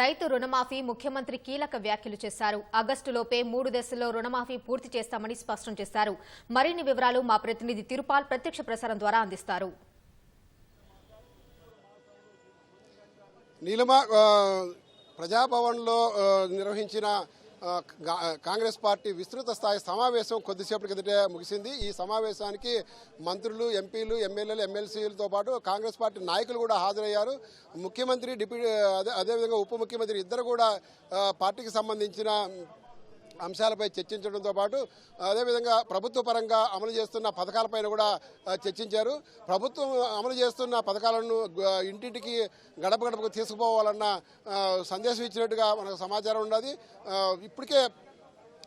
రైతు రుణమాఫీ ముఖ్యమంత్రి కీలక వ్యాఖ్యలు చేశారు. ఆగస్టులోపే మూడు దశల్లో రుణమాఫీ పూర్తి చేస్తామని స్పష్టం చేశారు. మరిన్ని వివరాలు మా ప్రతినిధి తిరుపాల్ ప్రత్యక్ష ప్రసారం ద్వారా అందిస్తారు. ప్రజాభవన్లో నిర్వహించిన కాంగ్రెస్ పార్టీ విస్తృత స్థాయి సమావేశం కొద్దిసేపటి కిందటే ముగిసింది. ఈ సమావేశానికి మంత్రులు ఎంపీలు ఎమ్మెల్యేలు ఎమ్మెల్సీలతో పాటు కాంగ్రెస్ పార్టీ నాయకులు కూడా హాజరయ్యారు. ముఖ్యమంత్రి డిప్యూటీ అదే అదేవిధంగా ఉప ముఖ్యమంత్రి ఇద్దరు కూడా పార్టీకి సంబంధించిన అంశాలపై చర్చించడంతో పాటు అదేవిధంగా ప్రభుత్వ పరంగా అమలు చేస్తున్న పథకాలపైన కూడా చర్చించారు. ప్రభుత్వం అమలు చేస్తున్న పథకాలను ఇంటింటికి గడప గడపకు తీసుకుపోవాలన్న సందేశం ఇచ్చినట్టుగా మనకు సమాచారం ఉన్నది. ఇప్పటికే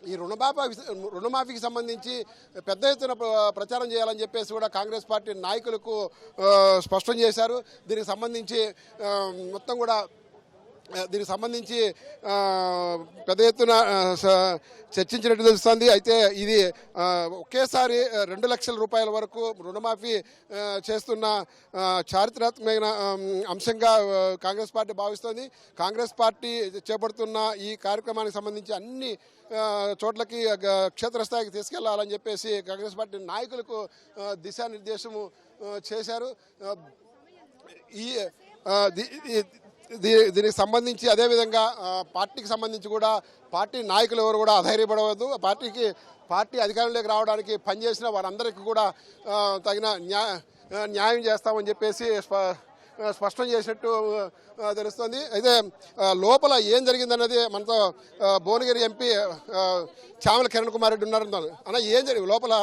ఈ రుణమాఫీ రుణమాఫీకి సంబంధించి పెద్ద ఎత్తున ప్ర- ప్రచారం చేయాలని చెప్పేసి కూడా కాంగ్రెస్ పార్టీ నాయకులకు స్పష్టం చేశారు. దీనికి సంబంధించి మొత్తం కూడా దీనికి సంబంధించి పెద్ద ఎత్తున చర్చించినట్టు తెలుస్తుంది. అయితే ఇది ఒకేసారి రెండు లక్షల రూపాయల వరకు రుణమాఫీ చేస్తున్న చారిత్రాత్మకమైన అంశంగా కాంగ్రెస్ పార్టీ భావిస్తోంది. కాంగ్రెస్ పార్టీ చేపడుతున్న ఈ కార్యక్రమానికి సంబంధించి అన్ని చోట్లకి క్షేత్రస్థాయికి తీసుకెళ్ళాలని చెప్పేసి కాంగ్రెస్ పార్టీ నాయకులకు దిశానిర్దేశము చేశారు. ఈ దీనికి సంబంధించి అదేవిధంగా పార్టీకి సంబంధించి కూడా పార్టీ నాయకులు ఎవరు కూడా అధైర్యపడవద్దు. పార్టీకి పార్టీ అధికారంలోకి రావడానికి పనిచేసిన వారందరికీ కూడా తగిన న్యాయం చేస్తామని చెప్పేసి స్ప- స్పష్టం చేసినట్టు తెలుస్తుంది. అయితే లోపల ఏం జరిగిందన్నది మనతో భువనగిరి ఎంపీ చామల కిరణ్ కుమార్ రెడ్డి ఉన్నారన్నారు అన్న ఏం జరిగింది? లోపల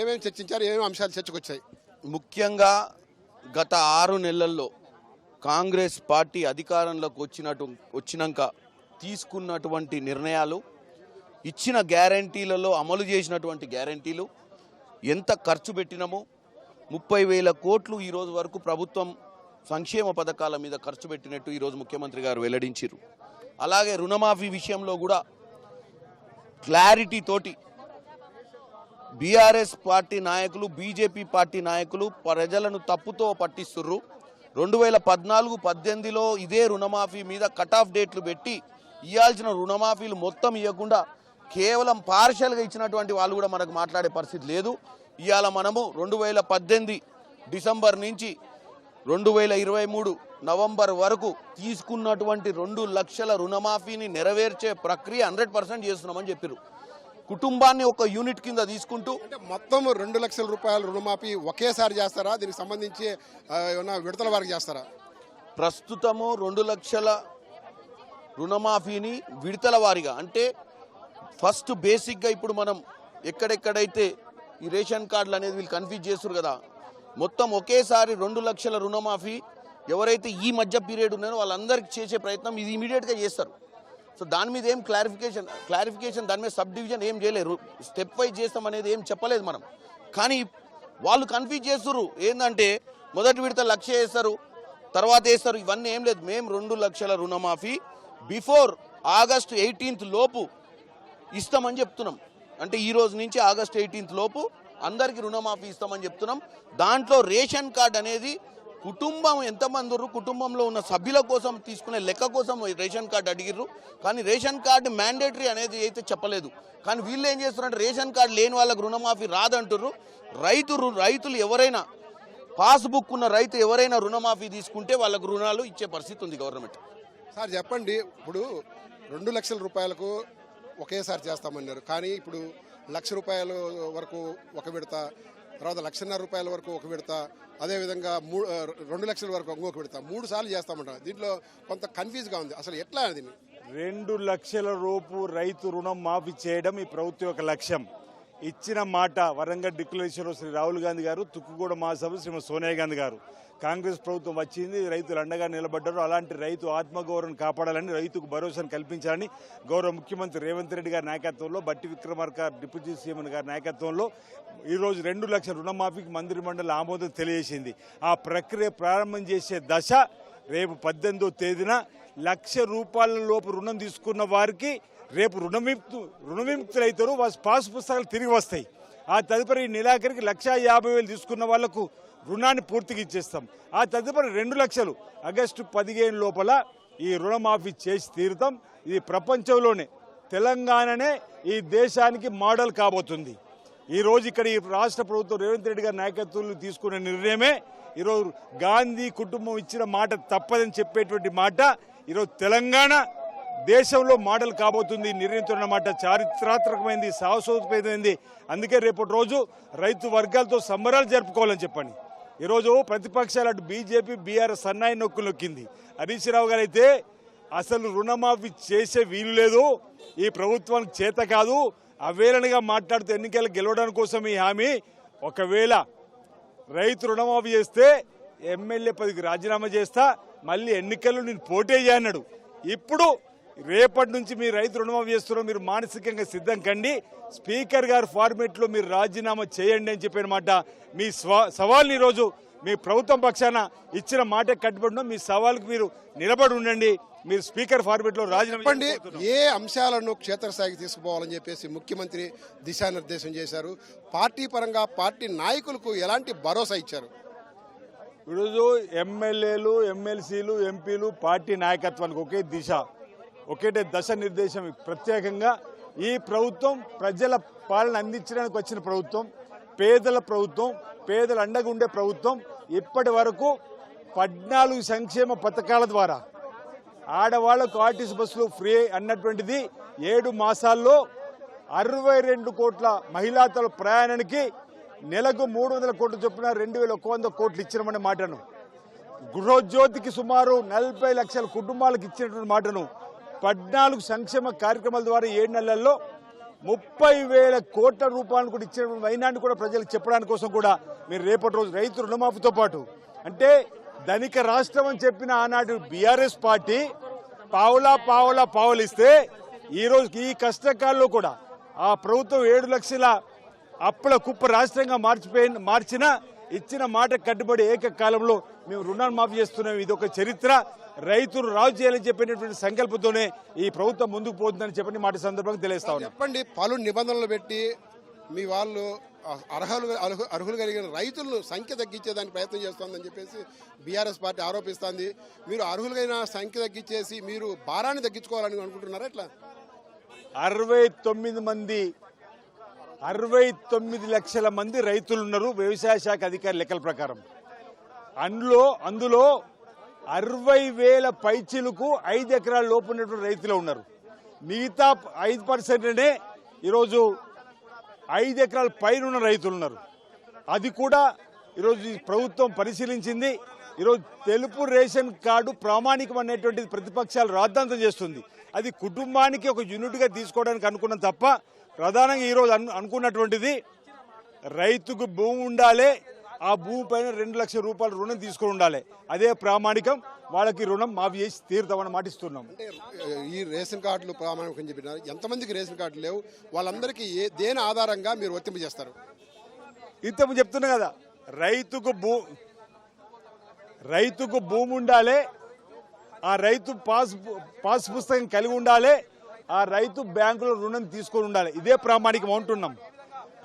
ఏమేమి చర్చించారు? ఏమేమి అంశాలు చర్చకొచ్చాయి? ముఖ్యంగా గత ఆరు నెలల్లో కాంగ్రెస్ పార్టీ అధికారంలోకి వచ్చినట్టు వచ్చినాక తీసుకున్నటువంటి నిర్ణయాలు ఇచ్చిన గ్యారంటీలలో అమలు చేసినటువంటి గ్యారంటీలు ఎంత ఖర్చు పెట్టినామో ముప్పై వేల కోట్లు ఈరోజు వరకు ప్రభుత్వం సంక్షేమ పథకాల మీద ఖర్చు పెట్టినట్టు ఈరోజు ముఖ్యమంత్రి గారు వెల్లడించారు అలాగే రుణమాఫీ విషయంలో కూడా క్లారిటీ తోటి బీఆర్ఎస్ పార్టీ నాయకులు బీజేపీ పార్టీ నాయకులు ప్రజలను తప్పుతో పట్టిస్తుర్రు. రెండు వేల పద్నాలుగు పద్దెనిమిదిలో ఇదే రుణమాఫీ మీద కట్ ఆఫ్ డేట్లు పెట్టి ఇవ్వాల్సిన రుణమాఫీలు మొత్తం ఇవ్వకుండా కేవలం పార్షల్గా ఇచ్చినటువంటి వాళ్ళు కూడా మనకు మాట్లాడే పరిస్థితి లేదు. ఇవాళ మనము రెండు వేల పద్దెనిమిది డిసెంబర్ నుంచి రెండు వేల ఇరవై మూడు నవంబర్ వరకు తీసుకున్నటువంటి రెండు లక్షల రుణమాఫీని నెరవేర్చే ప్రక్రియ హండ్రెడ్ పర్సెంట్ చేస్తున్నామని చెప్పారు కుటుంబాన్ని ఒక యూనిట్ కింద తీసుకుంటూ అంటే మొత్తం రెండు లక్షల రూపాయల రుణమాఫీ ఒకేసారి చేస్తారా? దీనికి సంబంధించి ఆ, ఏమన్నా విడతల వారికి చేస్తారా? ప్రస్తుతము రెండు లక్షల రుణమాఫీని విడతల వారిగా అంటే ఫస్ట్ బేసిక్గా ఇప్పుడు మనం ఎక్కడెక్కడైతే ఈ రేషన్ కార్డులు అనేది వీళ్ళు కన్ఫ్యూజ్ చేస్తారు కదా మొత్తం ఒకేసారి రెండు లక్షల రుణమాఫీ ఎవరైతే ఈ మధ్య పీరియడ్ ఉన్నారో వాళ్ళందరికీ చేసే ప్రయత్నం ఇది ఇమీడియట్గా చేస్తారు. సో దాని మీద ఏం క్లారిఫికేషన్ క్లారిఫికేషన్ దాని మీద సబ్ డివిజన్ ఏం చేయలేరు. స్టెప్ వైజ్ చేస్తాం అనేది ఏం చెప్పలేదు మనం. కానీ వాళ్ళు కన్ఫ్యూజ్ చేస్తున్నారు ఏంటంటే మొదటి విడత లక్ష వేస్తారు తర్వాత వేస్తారు ఇవన్నీ ఏం లేదు. మేము రెండు లక్షల రుణమాఫీ బిఫోర్ ఆగస్టు ఎయిటీన్త్ లోపు ఇస్తామని చెప్తున్నాం. అంటే ఈ రోజు నుంచి ఆగస్ట్ ఎయిటీన్త్ లోపు అందరికీ రుణమాఫీ ఇస్తామని చెప్తున్నాం. దాంట్లో రేషన్ కార్డ్ అనేది కుటుంబం ఎంతమంది ఉర్రు? కుటుంబంలో ఉన్న సభ్యుల కోసం తీసుకునే లెక్క కోసం రేషన్ కార్డు అడిగిర్రు. కానీ రేషన్ కార్డు మ్యాండేటరీ అనేది అయితే చెప్పలేదు. కానీ వీళ్ళు ఏం చేస్తున్నారంటే రేషన్ కార్డు లేని వాళ్ళకి రుణమాఫీ రాదంటుర్రు. రైతు రైతులు ఎవరైనా పాస్బుక్ ఉన్న రైతు ఎవరైనా రుణమాఫీ తీసుకుంటే వాళ్ళకు రుణాలు ఇచ్చే పరిస్థితి ఉంది గవర్నమెంట్. సార్ చెప్పండి. ఇప్పుడు రెండు లక్షల రూపాయలకు ఒకేసారి చేస్తామన్నారు. కానీ ఇప్పుడు లక్ష రూపాయల వరకు ఒక విడత తర్వాత లక్షన్నర రూపాయల వరకు ఒక విడత అదేవిధంగా మూడు రెండు లక్షల వరకు ఇంకొక విడత మూడు సార్లు చేస్తామంటారు. దీంట్లో కొంత కన్ఫ్యూజ్గా ఉంది. అసలు ఎట్లా దీన్ని రెండు లక్షల రూపు రైతు రుణం మాఫీ చేయడం ఈ ప్రభుత్వం యొక్క లక్ష్యం. ఇచ్చిన మాట వరంగల్ డిక్లరేషన్లో శ్రీ రాహుల్ గాంధీ గారు తుక్కుగూడ మహాసభ శ్రీమతి సోనియా గాంధీ గారు. కాంగ్రెస్ ప్రభుత్వం వచ్చింది రైతులు అండగా నిలబడ్డారు. అలాంటి రైతు ఆత్మగౌరవం కాపాడాలని రైతుకు భరోసాను కల్పించాలని గౌరవ ముఖ్యమంత్రి రేవంత్ రెడ్డి గారి నాయకత్వంలో బట్టి విక్రమార్క డిప్యూటీ సీఎం గారి నాయకత్వంలో ఈరోజు రెండు లక్షల రుణమాఫీకి మంత్రి మండలి ఆమోదం తెలియజేసింది. ఆ ప్రక్రియ ప్రారంభం చేసే దశ రేపు పద్దెనిమిదో తేదీన లక్ష రూపాయల లోపు రుణం తీసుకున్న వారికి రేపు రుణ రుణ విముక్తులు అవుతారు వాళ్ళ పాస్ పుస్తకాలు తిరిగి వస్తాయి. ఆ తదుపరి నెలాఖరికి లక్ష యాభై వేలు తీసుకున్న వాళ్ళకు రుణాన్ని పూర్తిగా ఇచ్చేస్తాం. ఆ తదుపరి రెండు లక్షలు ఆగస్టు పదిహేను లోపల ఈ రుణమాఫీ చేసి తీరుతాం. ఇది ప్రపంచంలోనే తెలంగాణనే ఈ దేశానికి మోడల్ కాబోతుంది. ఈ రోజు ఇక్కడ ఈ రాష్ట్ర ప్రభుత్వం రేవంత్ రెడ్డి గారి నాయకత్వంలో తీసుకున్న నిర్ణయమే. ఈరోజు గాంధీ కుటుంబం ఇచ్చిన మాట తప్పదని చెప్పేటువంటి మాట. ఈరోజు తెలంగాణ దేశంలో మోడల్ కాబోతుంది నిర్ణయించిన మాట చారిత్రాత్మకమైంది సాహసోపేతమైంది అందుకే రేపటి రోజు రైతు వర్గాలతో సంబరాలు జరుపుకోవాలని చెప్పండి. ఈరోజు ప్రతిపక్షాలు అటు బీజేపీ బీఆర్ఎస్ సన్నాయి నొక్కు నొక్కింది. హరీష్ రావు గారు అయితే అసలు రుణమాఫీ చేసే వీలు లేదు. ఈ ప్రభుత్వానికి చేత కాదు. అవేళనగా మాట్లాడుతూ ఎన్నికలు గెలవడానికి కోసం ఈ హామీ. ఒకవేళ రైతు రుణమాఫీ చేస్తే ఎమ్మెల్యే పదికి రాజీనామా చేస్తా మళ్ళీ ఎన్నికల్లో నేను పోటీ చేయన్నాడు ఇప్పుడు రేపటి నుంచి మీరు రైతు రుణమాఫీ చేస్తున్నారో మీరు మానసికంగా సిద్ధం కండి. స్పీకర్ గారి ఫార్మేట్లో మీరు రాజీనామా చేయండి అని చెప్పిన మాట. మీ స్వ సవాల్ని ఈరోజు మీ ప్రభుత్వం పక్షాన ఇచ్చిన మాట కట్టుబడిన మీ సవాల్కి మీరు నిలబడి ఉండండి. మీరు స్పీకర్ ఫార్మేట్లో రాజీనామా చెప్పండి. ఏ అంశాలను క్షేత్రస్థాయికి తీసుకుపోవాలని చెప్పేసి ముఖ్యమంత్రి దిశానిర్దేశం చేశారు. పార్టీ పరంగా పార్టీ నాయకులకు ఎలాంటి భరోసా ఇచ్చారు? ఈరోజు ఎమ్మెల్యేలు ఎమ్మెల్సీలు ఎంపీలు పార్టీ నాయకత్వానికి ఒకే దిశ. ఒకటే దశ నిర్దేశం ప్రత్యేకంగా ఈ ప్రభుత్వం ప్రజల పాలన అందించడానికి వచ్చిన ప్రభుత్వం పేదల ప్రభుత్వం పేదల అండగా ఉండే ప్రభుత్వం ఇప్పటి వరకు పద్నాలుగు సంక్షేమ పథకాల ద్వారా ఆడవాళ్ళకు ఆర్టీసీ బస్సులు ఫ్రీ అన్నటువంటిది ఏడు మాసాల్లో అరవై రెండు కోట్ల మహిళాతల ప్రయాణానికి నెలకు మూడు వందల కోట్లు చొప్పున రెండు వేల ఒక వంద కోట్లు ఇచ్చినామనే మాటను. గృహజ్యోతికి సుమారు నలభై లక్షల కుటుంబాలకు ఇచ్చినటువంటి మాటను. పద్నాలుగు సంక్షేమ కార్యక్రమాల ద్వారా ఏడు నెలల్లో ముప్పై వేల కోట్ల రూపాయలు కూడా ఇచ్చిన వైనాన్ని కూడా ప్రజలకు చెప్పడానికి కోసం కూడా మీరు రేపటి రోజు రైతు రుణమాఫీతో పాటు అంటే ధనిక రాష్ట్రం అని చెప్పిన ఆనాడు బీఆర్ఎస్ పార్టీ పావులా పావులా పావులిస్తే ఈ రోజు ఈ కష్టకాలంలో కూడా ఆ ప్రభుత్వం ఏడు లక్షల అప్పుల కుప్ప రాష్ట్రంగా మార్చిపోయి మార్చిన ఇచ్చిన మాట కట్టుబడి ఏకకాలంలో మేము రుణాలు మాఫీ చేస్తున్నాం. ఇది ఒక చరిత్ర. రైతులు రాజు చేయాలని చెప్పినటువంటి సంకల్పంతోనే ఈ ప్రభుత్వం ముందుకు పోతుందని చెప్పని మాట సందర్భంగా తెలియస్తా ఉన్నాం. చెప్పండి పలు నిబంధనలు పెట్టి మీ వాళ్ళు అర్హులు అర్హు- అర్హులు కలిగిన రైతులను సంఖ్య తగ్గించేదానికి ప్రయత్నం చేస్తోందని చెప్పేసి బీఆర్ఎస్ పార్టీ ఆరోపిస్తోంది. మీరు అర్హులైన సంఖ్య తగ్గించేసి మీరు భారాన్ని తగ్గించుకోవాలని అనుకుంటున్నారా ఎట్లా? అరవై తొమ్మిది మంది అరవై తొమ్మిది లక్షల మంది రైతులు ఉన్నారు వ్యవసాయ శాఖ అధికారి లెక్కల ప్రకారం. అందులో అందులో అరవై వేల పైచీలకు ఐదు ఎకరాల లోపు ఉన్నటువంటి రైతులు ఉన్నారు. మిగతా ఐదు పర్సెంట్నే ఈరోజు ఐదు ఎకరాల పైన ఉన్న రైతులు ఉన్నారు. అది కూడా ఈరోజు ఈ ప్రభుత్వం పరిశీలించింది. ఈరోజు తెలుపు రేషన్ కార్డు ప్రామాణికం అనేటువంటిది ప్రతిపక్షాలు రాద్ధాంతం చేస్తుంది. అది కుటుంబానికి ఒక యూనిట్గా తీసుకోవడానికి అనుకున్నాం తప్ప ప్రధానంగా ఈరోజు అను అనుకున్నటువంటిది రైతుకు భూమి ఉండాలి ఆ భూమి పైన రెండు లక్షల రూపాయల రుణం తీసుకొని ఉండాలి. అదే ప్రామాణికం. వాళ్ళకి రుణం మాఫీ చేసి తీరుతామని మాటిస్తున్నాం ఈ రేషన్ కార్డులు ప్రామాణికం చెప్పినారు ఎంతమందికి రేషన్ కార్డులు లేవు? వాళ్ళందరికీ ఏ దేని ఆధారంగా మీరు వర్తింపజేస్తారు ఇంతకు చెప్తున్నా కదా రైతుకు భూ రైతుకు భూమి ఉండాలి ఆ రైతు పాస్ పాస్ పుస్తకం కలిగి ఉండాలి ఆ రైతు బ్యాంకులో రుణం తీసుకొని ఉండాలి. ఇదే ప్రామాణికం అంటున్నాం.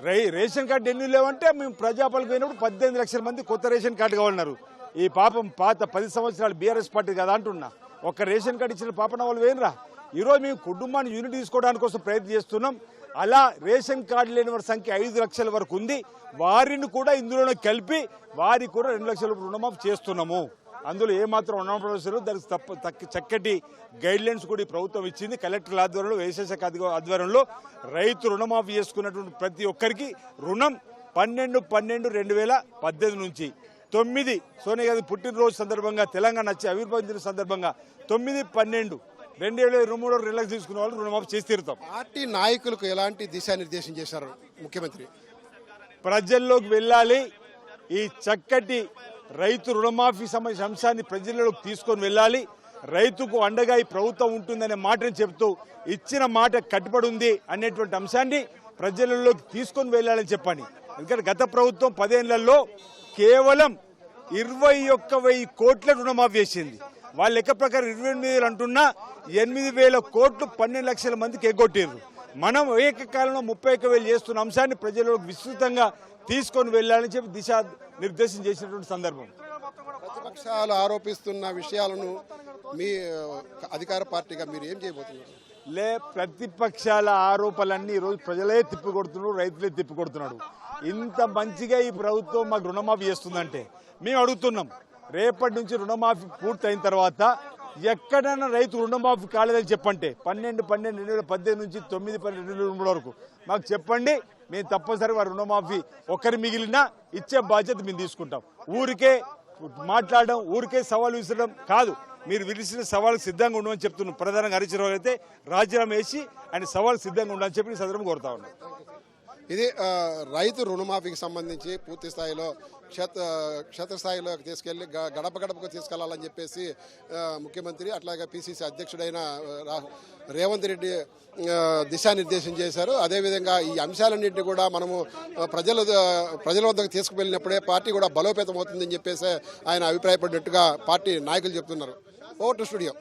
రేషన్ కార్డు ఎన్ని లేవంటే మేము ప్రజాపాలకు పోయినప్పుడు పద్దెనిమిది లక్షల మంది కొత్త రేషన్ కార్డు కావాలన్నారు ఈ పాపం పాత పది సంవత్సరాలు బీఆర్ఎస్ పార్టీ కదా అంటున్నా. ఒక్క రేషన్ కార్డు ఇచ్చిన పాపన వాళ్ళు వేయనరా? ఈరోజు మేము కుటుంబాన్ని యూనిట్ తీసుకోవడానికి కోసం ప్రయత్నం చేస్తున్నాం. అలా రేషన్ కార్డు లేని వారి సంఖ్య ఐదు లక్షల వరకు ఉంది. వారిని కూడా ఇందులోనే కలిపి వారికి కూడా రెండు లక్షల రుణమాఫ్ చేస్తున్నాము. అందులో ఏమాత్రం ఉండవలసిన దానికి తప్ప తక్క- చక్కటి గైడ్ లైన్స్ కూడా ఈ ప్రభుత్వం ఇచ్చింది. కలెక్టర్ ఆధ్వర్యంలో వ్యవసాయ ఆధ్వర్యంలో రైతు రుణమాఫీ చేసుకున్నటువంటి ప్రతి ఒక్కరికి రుణం పన్నెండు పన్నెండు రెండు వేల పద్దెనిమిది నుంచి. తొమ్మిది సోనియా గాంధీ పుట్టినరోజు సందర్భంగా తెలంగాణ వచ్చి ఆవిర్భవించిన సందర్భంగా తొమ్మిది పన్నెండు రెండు వేల ఇరవై మూడు రెండు లక్షలు తీసుకున్న వాళ్ళు రుణమాఫీ చేసి తీరుతాం. పార్టీ నాయకులకు ఎలాంటి దిశానిర్దేశం చేశారు ముఖ్యమంత్రి? ప్రజల్లోకి వెళ్ళాలి. ఈ చక్కటి రైతు రుణమాఫీ సంబంధించిన అంశాన్ని ప్రజల్లోకి తీసుకొని వెళ్ళాలి. రైతుకు అండగా ఈ ప్రభుత్వం ఉంటుందనే మాటను చెబుతూ ఇచ్చిన మాట కట్టుబడి ఉంది అనేటువంటి అంశాన్ని ప్రజలలోకి తీసుకొని వెళ్ళాలని చెప్పండి. ఎందుకంటే గత ప్రభుత్వం పదేళ్ళలో కేవలం ఇరవై ఒక్క వెయ్యి కోట్ల రుణమాఫీ చేసింది. వాళ్ళ లెక్క ప్రకారం ఇరవై ఎనిమిది వేలు అంటున్నా ఎనిమిది వేల కోట్లు పన్నెండు లక్షల మందికి ఎగ్గొట్టారు మనం ఏకకాలంలో ముప్పై ఒక్క వేలు చేస్తున్న అంశాన్ని ప్రజలకు విస్తృతంగా తీసుకొని వెళ్ళాలని చెప్పి దిశా నిర్దేశం చేసినటువంటి సందర్భం. పక్షాలు ఆరోపిస్తున్న విషయాలను మీ అధికార పార్టీగా మీరు ఏం చేయబోతున్నారు? లే ప్రతిపక్షాల ఆరోపణలన్నీ ఈరోజు ప్రజలే తిప్పికొడుతున్నారు రైతులే తిప్పికొడుతున్నాడు ఇంత మంచిగా ఈ ప్రభుత్వం మాకు రుణమాఫీ చేస్తుందంటే మేము అడుగుతున్నాం రేపటి నుంచి రుణమాఫీ పూర్తయిన తర్వాత ఎక్కడైనా రైతు రుణమాఫీ కాలేదని చెప్పంటే పన్నెండు పన్నెండు రెండు వేల పద్దెనిమిది నుంచి తొమ్మిది పన్నెండు రెండు వరకు. మాకు చెప్పండి మేము తప్పనిసరిగా రుణమాఫీ ఒక్కరి మిగిలినా ఇచ్చే బాధ్యత మేము తీసుకుంటాం. ఊరికే మాట్లాడడం ఊరికే సవాల్ విసరడం కాదు. మీరు విరిసిన సవాల్ సిద్ధంగా ఉండమని చెప్తున్నాం. ప్రధానంగా హరీశ్రావు అయితే రాజీనామా వేసి ఆయన సవాల్ సిద్ధంగా ఉండని చెప్పి ఈ సందర్భం కోరుతా ఉన్నాం. ఇది రైతు రుణమాఫీకి సంబంధించి పూర్తి స్థాయిలో క్షేత్ర క్షేత్రస్థాయిలో తీసుకెళ్ళి గ- గడప గడపకు తీసుకెళ్ళాలని చెప్పేసి ముఖ్యమంత్రి అట్లాగే పిసిసి అధ్యక్షుడైన రేవంత్ రెడ్డి దిశానిర్దేశం చేశారు. అదేవిధంగా ఈ అంశాలన్నింటినీ కూడా మనము ప్రజల ప్రజల వద్దకు తీసుకువెళ్ళినప్పుడే పార్టీ కూడా బలోపేతం అవుతుందని చెప్పేసి ఆయన అభిప్రాయపడినట్టుగా పార్టీ నాయకులు చెప్తున్నారు. Over to studio.